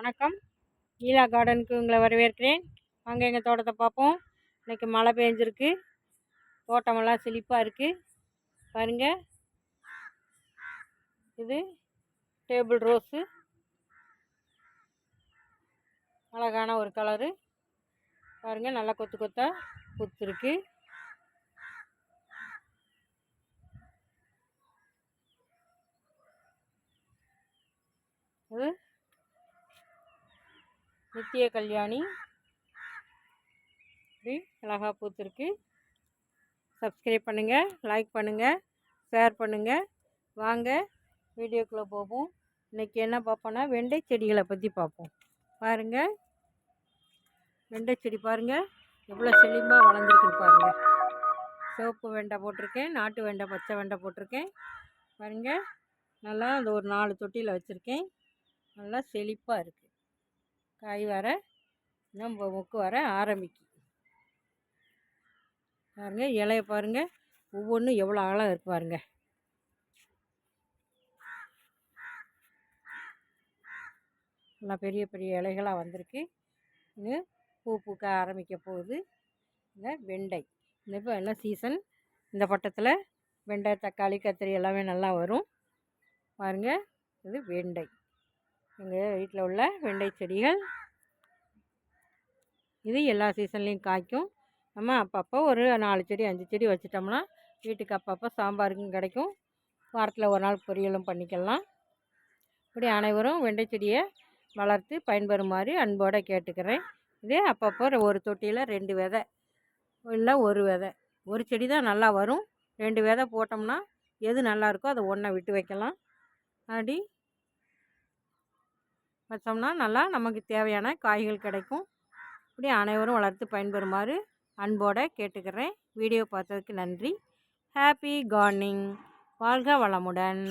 வணக்கம். ஈலா கார்டனுக்கு உங்களை வரவேற்கிறேன். வாங்க எங்கள் தோட்டத்தை பார்ப்போம். இன்றைக்கி மழை பெஞ்சிருக்கு. தோட்டமெல்லாம் செழிப்பாக இருக்குது பாருங்கள் இது டேபிள் ரோஸு. அழகான ஒரு கலரு. பாருங்கள் நல்லா கொத்து கொத்தாக பூத்துருக்கு. இது நித்திய கல்யாணி. இப்படி அழகாக பூத்துருக்கு. சப்ஸ்கிரைப் பண்ணுங்கள் லைக் பண்ணுங்கள் ஷேர் பண்ணுங்கள் வாங்க வீடியோக்குள்ளே போவோம். இன்றைக்கி என்ன பார்ப்போன்னா வெண்டை செடிகளை பற்றி பார்ப்போம். பாருங்கள் வெண்டை செடி பாருங்கள் எவ்வளோ செழிப்பாக வளர்ந்துருக்குன்னு பாருங்கள் சிவப்பு வெண்டை போட்டிருக்கேன் நாட்டு வெண்டை பச்சை வெண்டை போட்டிருக்கேன். பாருங்கள் நல்லா அந்த ஒரு நாலு தொட்டியில் வச்சுருக்கேன். நல்லா செழிப்பாக இருக்குது காய் வர இன்னும் முக்கு வர ஆரம்பிக்கும் பாருங்கள் இலைய பாருங்கள் ஒவ்வொன்றும் எவ்வளோ அழகாக இருக்கு பாருங்கள் நல்லா பெரிய பெரிய இலைகளாக வந்திருக்கு. இன்னும் பூ பூக்க ஆரம்பிக்க போகுது. இந்த வெண்டை. இந்த இப்போ எல்லாம் சீசன் இந்த பட்டத்தில் வெண்டை தக்காளி கத்திரி எல்லாமே நல்லா வரும். பாருங்கள் இது வெண்டை. எங்கள் வீட்டில் உள்ள வெண்டை செடிகள் இது எல்லா சீசன்லேயும் காய்க்கும். நம்ம அப்பப்போ ஒரு நாலு செடி அஞ்சு செடி வச்சிட்டோம்னா வீட்டுக்கு அப்பப்போ சாம்பாருக்கும் கிடைக்கும். வாரத்தில் ஒரு நாள் பொரியலும் பண்ணிக்கலாம். இப்படி அனைவரும் வெண்டை செடியை வளர்த்து பயன்பெறுமாறு அன்போடு கேட்டுக்கிறேன். இதே அப்பப்போ ஒரு தொட்டியில் ரெண்டு விதை இல்லை ஒரு விதை. ஒரு செடி தான் நல்லா வரும். ரெண்டு விதை போட்டோம்னா எது நல்லா இருக்கோ அதை ஒன்றை விட்டு வைக்கலாம். அப்படி வச்சோம்னா நல்லா நமக்கு தேவையான காய்கள் கிடைக்கும். இப்படி அனைவரும் வளர்த்து பயன்பெறுமாறு அன்போடு கேட்டுக்கிறேன். வீடியோ பார்த்ததுக்கு நன்றி. ஹாப்பி கார்னிங் வாழ்க வளமுடன்.